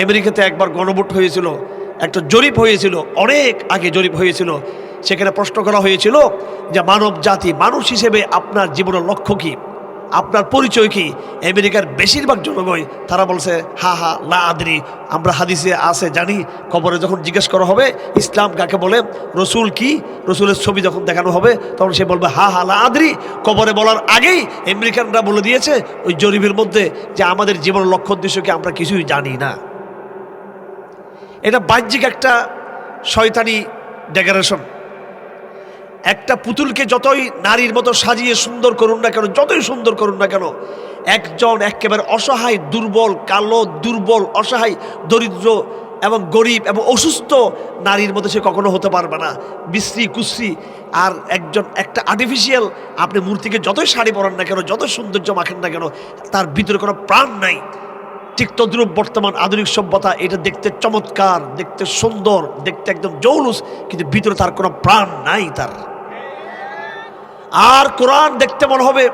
আমেরিকাতে একবার গণভোট হয়েছিল, একটা জরিপ হয়েছিল, অনেক আগে জরিপ হয়েছিল। সেখানে প্রশ্ন করা হয়েছিল যে মানব জাতি, মানুষ হিসেবে আপনার জীবনের লক্ষ্য কী? আপনার পরিচয় কি? আমেরিকার বেশিরভাগ জনগণ তারা বলছে, হা হা লা আদরি। আমরা হাদিসে আছে, জানি। খবরে যখন জিজ্ঞেস করা হবে, ইসলাম কাকে বলে? রসুল কি? রসুলের ছবি যখন দেখানো হবে, তখন সে বলবে, হা হা লা আদরি। কবরে বলার আগেই আমেরিকানরা বলে দিয়েছে, ওই জরিপের মধ্যে যে আমাদের জীবনের লক্ষ্য উদ্দেশ্যকে আমরা কিছুই জানি না। এটা বাহ্যিক একটা শয়তানি ডেকোরেশন একটা পুতুলকে যতই নারীর মতো সাজিয়ে সুন্দর করুন না কেন, যতই সুন্দর করুন না কেন, একজন একেবারে অসহায়, দুর্বল, কালো, দুর্বল, অসহায়, দরিদ্র এবং গরিব এবং অসুস্থ নারীর মতো সে কখনো হতে পারবে না। বিশ্রী, কুশ্রী, আর একজন একটা আর্টিফিশিয়াল আপনি মূর্তিকে যতই শাড়ি পরান না কেন যত সৌন্দর্য মাখেন না কেন, তার ভিতরে কোনো প্রাণ নাই। ঠিক বর্তমান আধুনিক সভ্যতা, এটা দেখতে চমৎকার, দেখতে সুন্দর, দেখতে একদম জৌলুস, কিন্তু ভিতরে তার কোনো প্রাণ নাই তার। আর কোরআন দেখতে মনে হবে,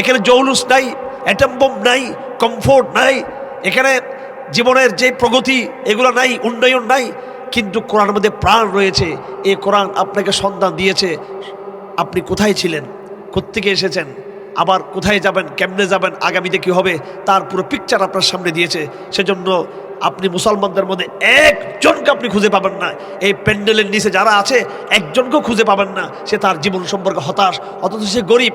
এখানে জৌলুস নাই, অ্যাটম বোম নাই, কমফোর্ট নাই, এখানে জীবনের যে প্রগতি, এগুলো নাই, উন্নয়ন নাই, কিন্তু কোরআনের মধ্যে প্রাণ রয়েছে। এ কোরআন আপনাকে সন্ধান দিয়েছে, আপনি কোথায় ছিলেন, কোত্থেকে এসেছেন? আবার কোথায় যাবেন, কেমনে যাবেন, আগামীতে কী হবে, তার পুরো পিকচার আপনার সামনে দিয়েছে। সেজন্য আপনি মুসলমানদের মধ্যে একজনকে আপনি খুঁজে পাবেন না। এই প্যান্ডেলের নিচে যারা আছে, একজনকেও খুঁজে পাবেন না। সে তার জীবন সম্পর্কে হতাশ, অথচ সে গরিব।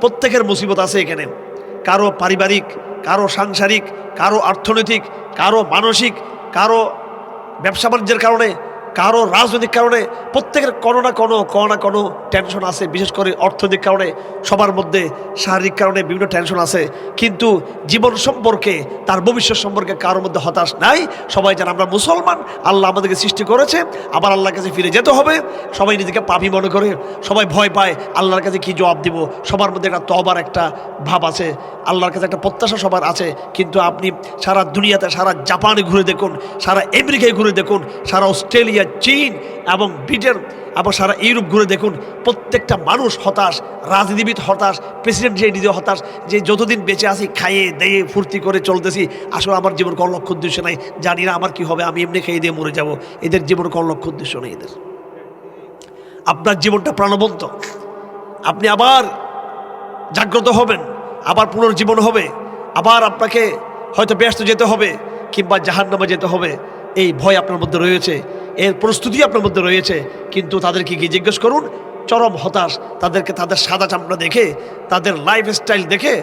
প্রত্যেকের মুসিবত আছে এখানে। কারও পারিবারিক, কারও সাংসারিক, কারও অর্থনৈতিক, কারও মানসিক, কারও ব্যবসা বাণিজ্যের কারণে কারও রাজনৈতিক কারণে প্রত্যেকের কোনো না কোনো কোনো না কোনো টেনশন আছে, বিশেষ করে অর্থনৈতিক কারণে, সবার মধ্যে শারীরিক কারণে বিভিন্ন টেনশন আছে। কিন্তু জীবন সম্পর্কে, তার ভবিষ্যৎ সম্পর্কে কারোর মধ্যে হতাশ নাই। সবাই যেন আমরা মুসলমান, আল্লাহ আমাদেরকে সৃষ্টি করেছে, আবার আল্লাহর কাছে ফিরে যেতে হবে। সবাই নিজেকে পাপি মনে করে, সবাই ভয় পায়, আল্লাহর কাছে কি জবাব দিব? সবার মধ্যে একটা তবার একটা ভাব আছে, আল্লাহর কাছে একটা প্রত্যাশা সবার আছে। কিন্তু আপনি সারা দুনিয়াতে, সারা জাপানে ঘুরে দেখুন, সারা আমেরিকায় ঘুরে দেখুন, সারা অস্ট্রেলিয়া চীন এবং ব্রিটেন। এবং সারা ইউরোপ ঘুরে দেখুন, প্রত্যেকটা মানুষ হতাশ, রাজনীতিবিদ হতাশ, প্রেসিডেন্ট যে নিজে হতাশ, যে যতদিন বেঁচে আছি, খাইয়ে দিয়ে ফুর্তি করে চলতেছি, আসলে আমার জীবন কোনো লক্ষ্য উদ্দেশ্য নাই, জানি না আমার কি হবে, আমি এমনি খেয়ে দিয়ে মরে যাব, এদের জীবন কোনো লক্ষ্য উদ্দেশ্য নেই এদের। আপনার জীবনটা প্রাণবন্ত। আপনি আবার জাগ্রত হবেন, আবার পুনর্জীবন হবে, আবার আপনাকে হয়তো ব্যস্ত যেতে হবে, কিংবা জাহান্নামে যেতে হবে। এই ভয় আপনার মধ্যে রয়েছে, এর প্রস্তুতি আপনার মধ্যে রয়েছে, কিন্তু তাদেরকে গিয়ে জিজ্ঞেস করুন, চরম হতাশ, তাদেরকে তাদের সাদা চামড়া দেখে, তাদের লাইফ স্টাইল দেখে,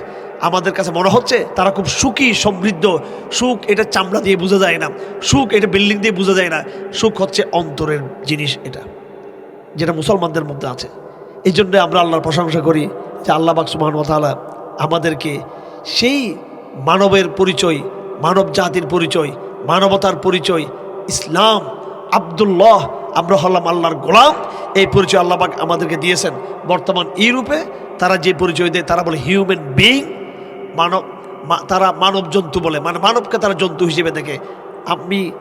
আমাদের কাছে মনে হচ্ছে তারা খুব সুখী, সমৃদ্ধ। সুখ এটা চামড়া দিয়ে বোঝা যায় না, সুখ এটা বিল্ডিং দিয়ে বোঝা যায় না, সুখ হচ্ছে অন্তরের জিনিস এটা, যেটা মুসলমানদের মধ্যে আছে। এই জন্য আমরা আল্লাহর প্রশংসা করি যে আল্লাহ বাক সুবাহন তাআলা আমাদেরকে সেই মানবের পরিচয় মানব জাতির পরিচয় মানবতার পরিচয়, ইসলাম, আবদুল্লাহ, আমরা হলাম আল্লাহর গোলাম। এই পরিচয় আল্লাহবাক আমাদেরকে দিয়েছেন। বর্তমান ইউরোপে তারা যে পরিচয় দেয়, তারা বলে হিউম্যান বিইং মানব তারা মানব জন্তু বলে। মানে মানবকে তারা জন্তু হিসেবে দেখে। আমি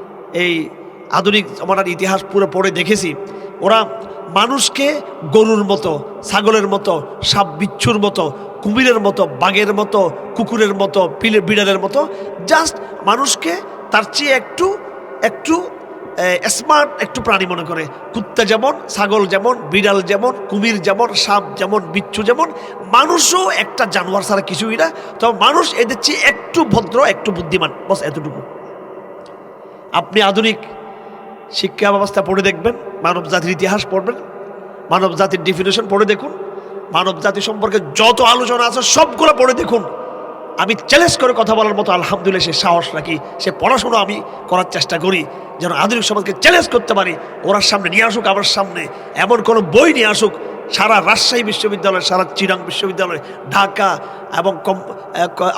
এই আধুনিক জমানার ইতিহাস পুরো পড়ে দেখেছি। ওরা মানুষকে গরুর মতো, ছাগলের মতো, সাপ বিচ্ছুর মতো, কুমিরের মতো, বাঘের মতো, কুকুরের মতো, পিলে, বিড়ালের মতো জাস্ট মানুষকে তার চেয়ে একটু একটু স্মার্ট একটু প্রাণী মনে করে। কুত্তা যেমন, ছাগল যেমন, বিড়াল যেমন, কুমির যেমন, সাপ যেমন, বিচ্ছু যেমন, মানুষও একটা জানোয়ার ছাড়া কিছুই না। তবে মানুষ এদের চেয়ে একটু ভদ্র, একটু বুদ্ধিমান। বস, এতটুকু। আপনি আধুনিক শিক্ষা ব্যবস্থা পড়ে দেখবেন, মানব জাতির ইতিহাস পড়বেন, মানব জাতির ডিফিনেশন পড়ে দেখুন, মানব জাতি সম্পর্কে যত আলোচনা আছে সবগুলো পড়ে দেখুন। আমি চ্যালেঞ্জ করে কথা বলার মতো আলহামদুলিল্লাহ সে সাহস রাখি, সে পড়াশোনা আমি করার চেষ্টা করি, যেন আধুনিক সমাজকে চ্যালেঞ্জ করতে পারি ওরার সামনে নিয়ে আসুক আমার সামনে, এমন কোনো বই নিয়ে আসুক, সারা রাজশাহী বিশ্ববিদ্যালয়, সারা চিরাং বিশ্ববিদ্যালয়, ঢাকা এবং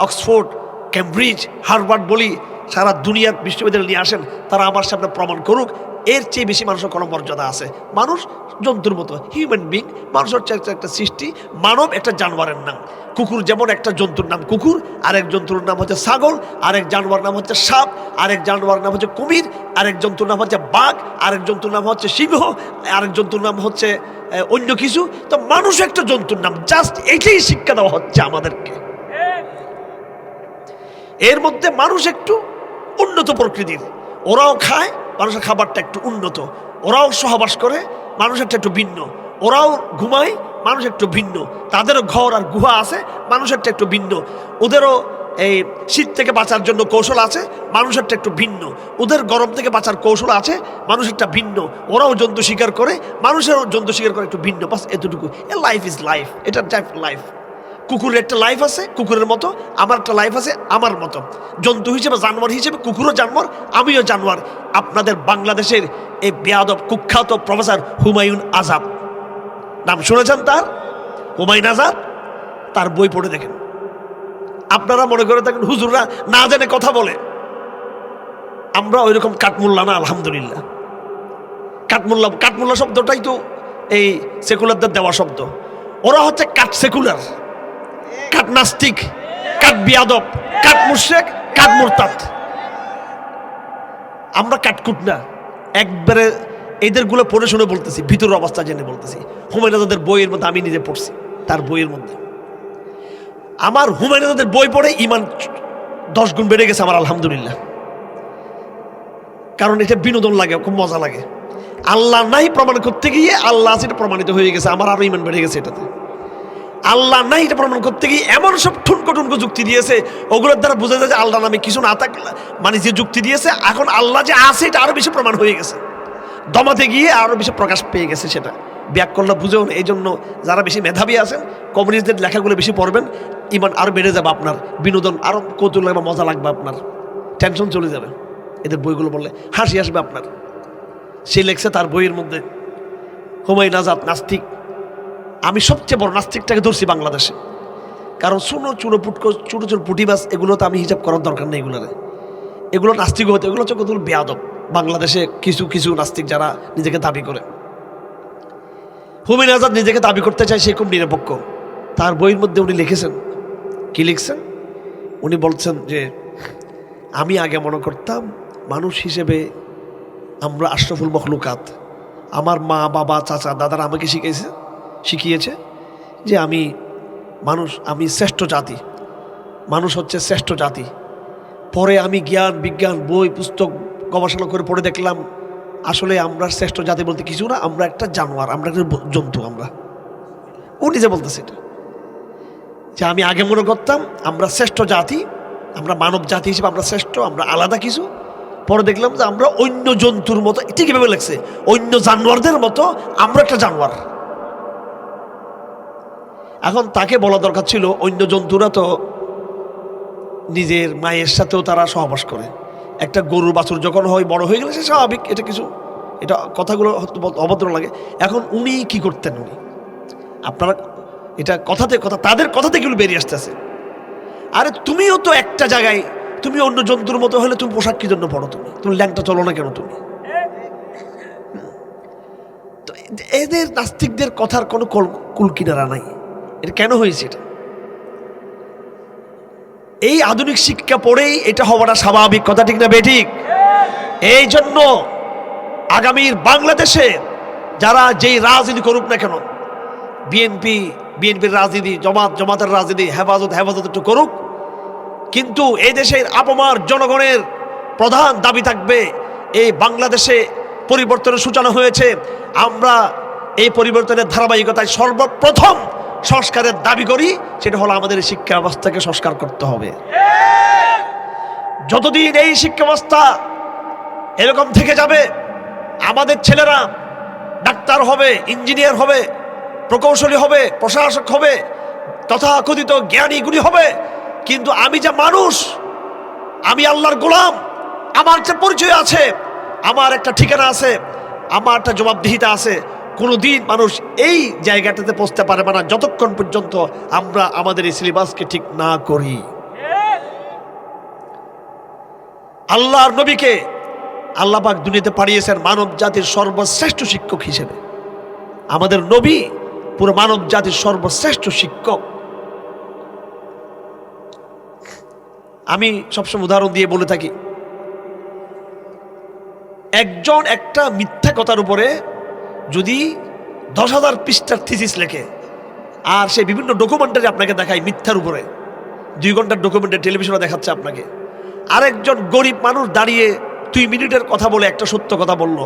অক্সফোর্ড ক্যামব্রিজ হার্ভার্ড বলি, সারা দুনিয়ার বিশ্ববিদ্যালয় নিয়ে আসেন, তারা আমার সামনে প্রমাণ করুক এর চেয়ে বেশি মানুষের কোনো মর্যাদা আছে। মানুষ জন্তুর মতো হিউম্যান বিং মানুষ হচ্ছে একটা একটা সৃষ্টি, মানব একটা জানোয়ারের নাম। কুকুর যেমন একটা জন্তুর নাম কুকুর, আরেক জন্তুর নাম হচ্ছে ছাগল, আরেক জানোয়ার নাম হচ্ছে সাপ, আরেক জানোয়ার নাম হচ্ছে কুমির, আরেক জন্তুর নাম হচ্ছে বাঘ, আরেক জন্তুর নাম হচ্ছে সিংহ, আরেক জন্তুর নাম হচ্ছে অন্য কিছু। তো মানুষ একটা জন্তুর নাম, জাস্ট এটাই শিক্ষা দেওয়া হচ্ছে আমাদেরকে। এর মধ্যে মানুষ একটু উন্নত প্রকৃতির। ওরাও খায় মানুষের খাবারটা একটু উন্নত। ওরাও সহবাস করে, মানুষেরটা একটু ভিন্ন। ওরাও ঘুমায়, মানুষ একটু ভিন্ন। তাদেরও ঘর আর গুহা আছে, মানুষেরটা একটু ভিন্ন। ওদেরও এই শীত থেকে বাঁচার জন্য কৌশল আছে, মানুষেরটা একটু ভিন্ন। ওদের গরম থেকে বাঁচার কৌশল আছে, মানুষেরটা ভিন্ন। ওরাও জন্তু শিকার করে, মানুষেরও জন্তু শিকার করে একটু ভিন্ন। বাস এতটুকু এ লাইফ ইজ লাইফ এটা টাইপ লাইফ কুকুরের একটা লাইফ আছে, কুকুরের মতো, আমার একটা লাইফ আছে, আমার মতো। জন্তু হিসেবে, জানোয়ার হিসেবে, কুকুরও জানোয়ার, আমিও জানোয়ার। আপনাদের বাংলাদেশের এই বেয়াদব, কুখ্যাত প্রফেসর হুমায়ুন আজাদ। নাম শুনেছেন তার? হুমায়ুন আজাদ? তার বই পড়ে দেখেন। আপনারা মনে করে থাকেন, হুজুররা না জেনে কথা বলে। আমরা ওই রকম কাঠমুল্লা না, আলহামদুলিল্লাহ। কাঠমুল্লা কাঠমুল্লা শব্দটাই তো এই সেকুলারদের দেওয়া শব্দ। ওরা হচ্ছে কাঠ সেকুলার কাঠ নাস্তিক কাঠ বিয়াদব কাঠ মুশেক কাঠ মুরতাদ। আমরা কাটকুট না। একবারে এদেরগুলো পড়ে শুনে বলতেছি, ভিতরের অবস্থা জেনে বলতেছি। হুমায়ুন আজাদের বইয়ের মধ্যে আমি নিজে পড়ছি, তার বইয়ের মধ্যে। আমার হুমায়ুন আজাদের বই পড়ে ইমান দশ গুণ বেড়ে গেছে আমার, আলহামদুলিল্লাহ। কারণ এটা বিনোদন লাগে, খুব মজা লাগে। আল্লাহ নাই প্রমাণ করতে গিয়ে আল্লাহ সেটা প্রমাণিত হয়ে গেছে, আমার আরও ইমান বেড়ে গেছে এটাতে। আল্লাহ নাই এটা প্রমাণ করতে গিয়ে এমন সব ঠুনকো ঠুনকো যুক্তি দিয়েছে, ওগুলোর দ্বারা বোঝা যায় যে আল্লাহ নামে কিছু না থাকলে মানে যে যুক্তি দিয়েছে, এখন আল্লাহ যে আছে, এটা আরও বেশি প্রমাণ হয়ে গেছে। দমাতে গিয়ে আরও বেশি প্রকাশ পেয়ে গেছে সেটা। ব্যাকরণ বুঝেও এই জন্য যারা বেশি মেধাবী আছেন, কমিউনিস্টদের লেখাগুলো বেশি পড়বেন, ইমান আরও বেড়ে যাবে আপনার, বিনোদন আরও কৌতুক লাগবে, মজা লাগবে আপনার টেনশন চলে যাবে। এদের বইগুলো বললে হাসি আসবে আপনার। সে লেখছে তার বইয়ের মধ্যে, হুমায়ুন আজাদ নাস্তিক। আমি সবচেয়ে বড় নাস্তিকটাকে ধরছি বাংলাদেশে। কারণ শুনো চুনো পুটকো ছোটো ছোটো পুটিবাস এগুলো তো আমি হিসাব করার দরকার নেই এগুলোরে। এগুলো নাস্তিক হতে, এগুলো হচ্ছে কতগুলো বেয়াদব। বাংলাদেশে কিছু কিছু নাস্তিক যারা নিজেকে দাবি করে। হুমিন আজাদ নিজেকে দাবি করতে চায় সে খুব নিরপেক্ষ। তার বইয়ের মধ্যে উনি লিখেছেন। কি লিখছেন? উনি বলছেন যে, আমি আগে মনে করতাম মানুষ হিসেবে আমরা আশরাফুল মখলুকাত। আমার মা, বাবা, চাচা, দাদারা আমাকে শিখিয়েছে শিখিয়েছে যে আমি মানুষ, আমি শ্রেষ্ঠ জাতি। মানুষ হচ্ছে শ্রেষ্ঠ জাতি। পরে আমি জ্ঞান, বিজ্ঞান, বই, পুস্তক, গবেষণা করে পড়ে দেখলাম, আসলে আমরা শ্রেষ্ঠ জাতি বলতে কিছু না, আমরা একটা জানোয়ার, আমরা একটা জন্তু আমরা। ও নিজে বলতেছে এটা। যে আমি আগে মনে করতাম, আমরা শ্রেষ্ঠ জাতি, আমরা মানব জাতি হিসেবে আমরা শ্রেষ্ঠ, আমরা আলাদা কিছু। পরে দেখলাম যে আমরা অন্য জন্তুর মতো এটা কীভাবে লাগছে অন্য জানোয়ারদের মতো আমরা একটা জানোয়ার। এখন তাকে বলা দরকার ছিল অন্য জন্তুরা তো নিজের মায়ের সাথেও তারা সহবাস করে। একটা গরুর বাছুর যখন হয়, বড় হয়ে গেলে সে স্বাভাবিক, এটা কিছু, এটা কথাগুলো অভদ্র লাগে। এখন উনি কি করতেন উনি? আপনারা এটা কথাতে, কথা, তাদের কথা থেকে বেরিয়ে আসতেছে। আরে তুমিও তো একটা জায়গায়, তুমি অন্য জন্তুর মতো হলে তুমি পোশাক কি জন্য পড়ো তুমি? তুমি ল্যাংটা চলো না কেন তুমি? তো এদের নাস্তিকদের কথার কোনো কুল কিনারা নাই। এটা কেন হয়েছে এটা? এই আধুনিক শিক্ষা পড়েই এটা হওয়াটা স্বাভাবিক, কথা ঠিক না বেঠিক? এই জন্য আগামীর বাংলাদেশে যারা যেই রাজনীতি করুক না কেন, বিএনপি, বিএনপির রাজনীতি, জমাত, জমাতের রাজনীতি, হেফাজত হেফাজত একটু করুক, কিন্তু এই দেশের আপমার জনগণের প্রধান দাবি থাকবে, এই বাংলাদেশে পরিবর্তনের সূচনা হয়েছে। আমরা এই পরিবর্তনের ধারাবাহিকতায় সর্বপ্রথম সংস্কারের দাবি করি, সেটা হলো আমাদের শিক্ষা ব্যবস্থাকে সংস্কার করতে হবে। যতদিন এই শিক্ষা ব্যবস্থা এরকম থেকে যাবে, আমাদের ছেলেরা ডাক্তার হবে, ইঞ্জিনিয়ার হবে, প্রকৌশলী হবে, প্রশাসক হবে, তথাকথিত জ্ঞানী গুণী হবে, কিন্তু আমি যে মানুষ, আমি আল্লাহর গোলাম, আমার যে পরিচয় আছে, আমার একটা ঠিকানা আছে, আমার একটা জবাবদিহিতা আছে কোনো দিন মানুষ এই জায়গাটাতে পৌঁছতে পারবে না যতক্ষণ পর্যন্ত আমরা আমাদের এই সিলেবাসকে ঠিক না করি। আল্লাহর নবীকে আল্লাহ পাক দুনিয়াতে পাঠিয়েছেন মানব জাতির সর্বশ্রেষ্ঠ শিক্ষক হিসেবে। আমাদের নবী পুরো মানব জাতির সর্বশ্রেষ্ঠ শিক্ষক। আমি সবসময় উদাহরণ দিয়ে বলে থাকি, একজন একটা মিথ্যা কথার উপরে যদি দশ হাজার পৃষ্ঠার থিসিস লেখে, আর সে বিভিন্ন ডকুমেন্টারি আপনাকে দেখায় মিথ্যার উপরে, দুই ঘণ্টার ডকুমেন্টারি টেলিভিশনে দেখাচ্ছে আপনাকে, আরেকজন গরিব মানুষ দাঁড়িয়ে দুই মিনিটের কথা বলে একটা সত্য কথা বলল,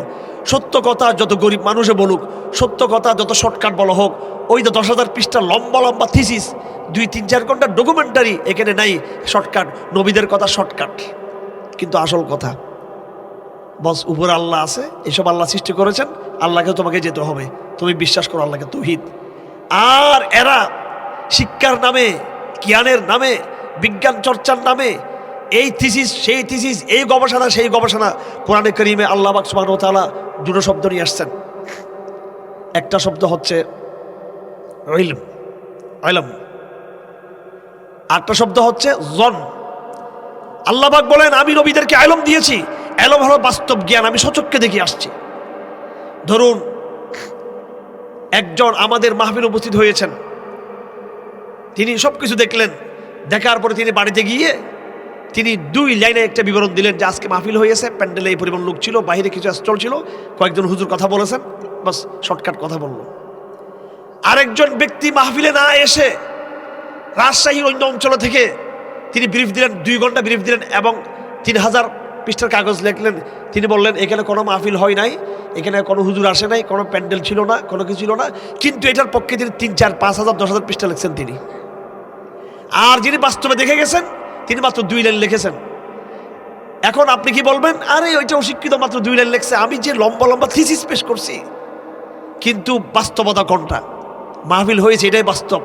সত্য কথা যত গরিব মানুষে বলুক, সত্য কথা যত শর্টকাট বলা হোক, ওই তো দশ হাজার পৃষ্ঠা লম্বা লম্বা থিসিস দুই তিন চার ঘণ্টার ডকুমেন্টারি এখানে নাই শর্টকাট নবীদের কথা শর্টকাট কিন্তু আসল কথা বস, উপরে আল্লাহ আছে, এসব আল্লাহ সৃষ্টি করেছেন আল্লাহকে তোমাকে যেতে হবে। তুমি বিশ্বাস করো আল্লাহকে, তৌহিদ। আর এরা শিক্ষার নামে, জ্ঞানের নামে, বিজ্ঞান চর্চার নামে, এই থিসিস সেই থিসিস এই গবেষণা, সেই গবেষণা কোরআনে করিমে আল্লাহ বাকসমান তালা দুটো শব্দ নিয়ে আসছেন। একটা শব্দ হচ্ছে ইলম ইলম আরেকটা শব্দ হচ্ছে জন। আল্লাহবাক বলেন, আমি নবীদেরকে আলম দিয়েছি হলো বাস্তব জ্ঞান আমি সচক্ষে দেখে আসছি। ধরুন, একজন আমাদের মাহফিল উপস্থিত হয়েছেন। তিনি সব কিছু দেখলেন। দেখার পরে তিনি বাড়িতে গিয়ে তিনি দুই লাইনে একটা বিবরণ দিলেন যে আজকে মাহফিল হয়েছে, প্যান্ডেলে এই পরিমাণ লোক ছিল, বাইরে কিছু স্টল ছিল, কয়েকজন হুজুর কথা বলেছেন, বাস শর্টকাট কথা বলল। আরেকজন ব্যক্তি মাহফিলে না এসে রাজশাহীর অন্য অঞ্চল থেকে তিনি ব্রিফ দিলেন, দুই ঘণ্টা ব্রিফ দিলেন এবং তিন হাজার পৃষ্ঠার কাগজ লিখলেন, তিনি বললেন, এখানে কোনো মাহফিল হয় নাই, এখানে কোনো হুজুর আসে নাই, কোনো প্যান্ডেল ছিল না, কোনো কিছু ছিল না। কিন্তু এটার পক্ষে তিনি তিন, চার, পাঁচ হাজার, দশ হাজার পৃষ্ঠা লিখছেন তিনি। আর যিনি বাস্তবে দেখে গেছেন, তিনি মাত্র দুই লাইন লিখেছেন। এখন আপনি কি বলবেন, আরে, ওইটা অশিক্ষিত মাত্র দুই লাইন লিখছে, আমি যে লম্বা লম্বা থিসিস পেশ করছি। কিন্তু বাস্তবতা কোনটা? মাহফিল হয়েছে, এটাই বাস্তব।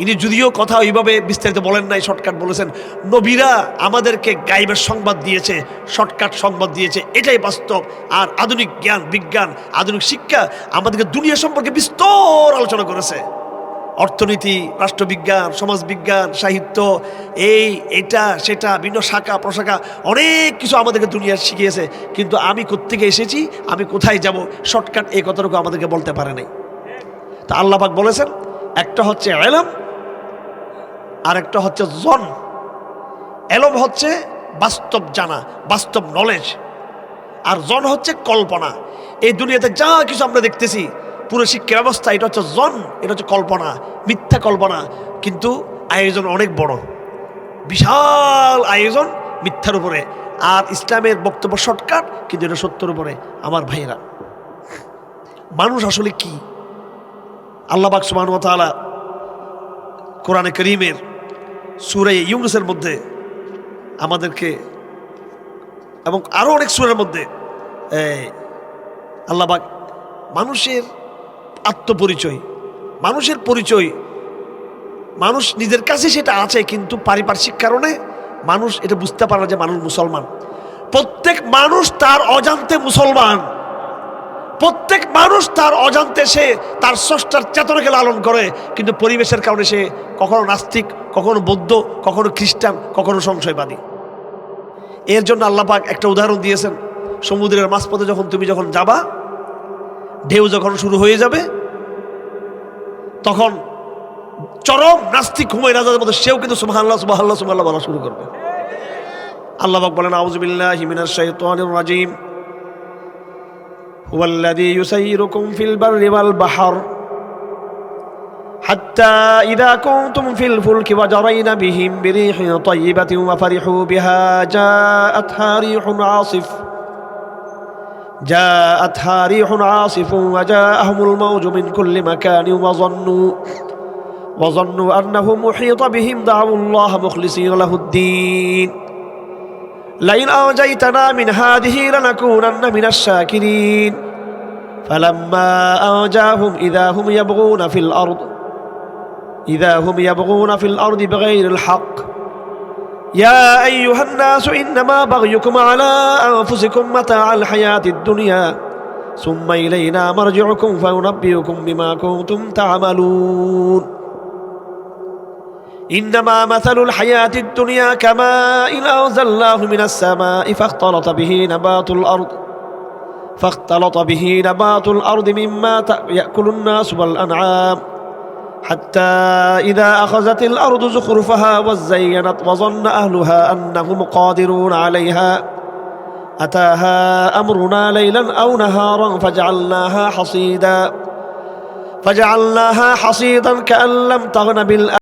ইনি যদিও কথা ওইভাবে বিস্তারিত বলেন নাই, শর্টকাট বলেছেন। নবীরা আমাদেরকে গাইবের সংবাদ দিয়েছে, শর্টকাট সংবাদ দিয়েছে, এটাই বাস্তব। আর আধুনিক জ্ঞান, বিজ্ঞান, আধুনিক শিক্ষা আমাদেরকে দুনিয়া সম্পর্কে বিস্তর আলোচনা করেছে। অর্থনীতি, রাষ্ট্রবিজ্ঞান, সমাজবিজ্ঞান, সাহিত্য, এই, এটা, সেটা, বিভিন্ন শাখা, প্রশাখা, অনেক কিছু আমাদেরকে দুনিয়া শিখিয়েছে। কিন্তু আমি কোত্থেকে এসেছি, আমি কোথায় যাব, শর্টকাট এই কথাটুকু আমাদেরকে বলতে পারে নাই। তা আল্লাপাক বলেছেন, একটা হচ্ছে এলম আর একটা হচ্ছে জন। এলম হচ্ছে বাস্তব জানা, বাস্তব নলেজ আর জন হচ্ছে কল্পনা। এই দুনিয়াতে যা কিছু আমরা দেখতেছি, পুরো শিক্ষা ব্যবস্থা, এটা হচ্ছে জন, এটা হচ্ছে কল্পনা, মিথ্যা কল্পনা। কিন্তু আয়োজন অনেক বড়। বিশাল আয়োজন মিথ্যার উপরে। আর ইসলামের বক্তব্য শর্টকাট কিন্তু এটা সত্যর উপরে, আমার ভাইয়েরা। মানুষ আসলে কি? আল্লাহ বাক সুবাহ তালা কোরআনে করিমের সুরে ইউনুসের মধ্যে আমাদেরকে এবং আরও অনেক সুরের মধ্যে আল্লাহবাক মানুষের আত্মপরিচয়, মানুষের পরিচয়, মানুষ নিজের কাছে সেটা আছে কিন্তু পারিপার্শ্বিক কারণে মানুষ এটা বুঝতে পারে না যে মানুষ মুসলমান। প্রত্যেক মানুষ তার অজান্তে মুসলমান। প্রত্যেক মানুষ তার অজান্তে সে তার স্রষ্টার চেতনাকে লালন করে, কিন্তু পরিবেশের কারণে সে কখনো নাস্তিক, কখনো বৌদ্ধ, কখনো খ্রিস্টান, কখনো সংশয়বাদী। এর জন্য আল্লাপাক একটা উদাহরণ দিয়েছেন, সমুদ্রের মাঝপথে যখন তুমি যখন যাবা, ঢেউ যখন শুরু হয়ে যাবে, তখন চরম নাস্তিক হুমাই রাজাদের মধ্যে সেও কিন্তু সুবাহাল্লাহ সুবাহাল্লাহ সুবাহাল্লাহ বলা শুরু করবে। আল্লাহবাক বলেন আউজবিল্লাহ হিমিনার শাহিতানির রাজিম। هو الذي يسيركم في البر والبحر حتى إذا كنتم في الفلك وجرين بهم بريح طيبة وفرحوا بها جاءتها ريح عاصف. جاءتها ريح عاصف وجاءهم الموج من كل مكان وظنوا وظنوا أنه محيط بهم دعوا الله مخلصين له الدين. لئن أنجيتنا من هذه لنكونن من الشاكرين. فلما أنجاهم إذا هم يبغون في الأرض إذا هم يبغون في الأرض بغير الحق يا أيها الناس إنما بغيكم على أنفسكم متاع الحياة الدنيا ثم إلينا مرجعكم فننبئكم بما كنتم تعملون. إنما مثل الحياة الدنيا كماء أنزلناه من السماء فاختلط به نبات الأرض فاختلط به نبات الأرض مما يأكل الناس والأنعام. حتى إذا أخذت الأرض زخرفها وزينت وظن أهلها أنهم قادرون عليها. أتاها أمرنا ليلا أو نهارا فجعلناها حصيدا فجعلناها حصيدا كأن لم تغن بالأرض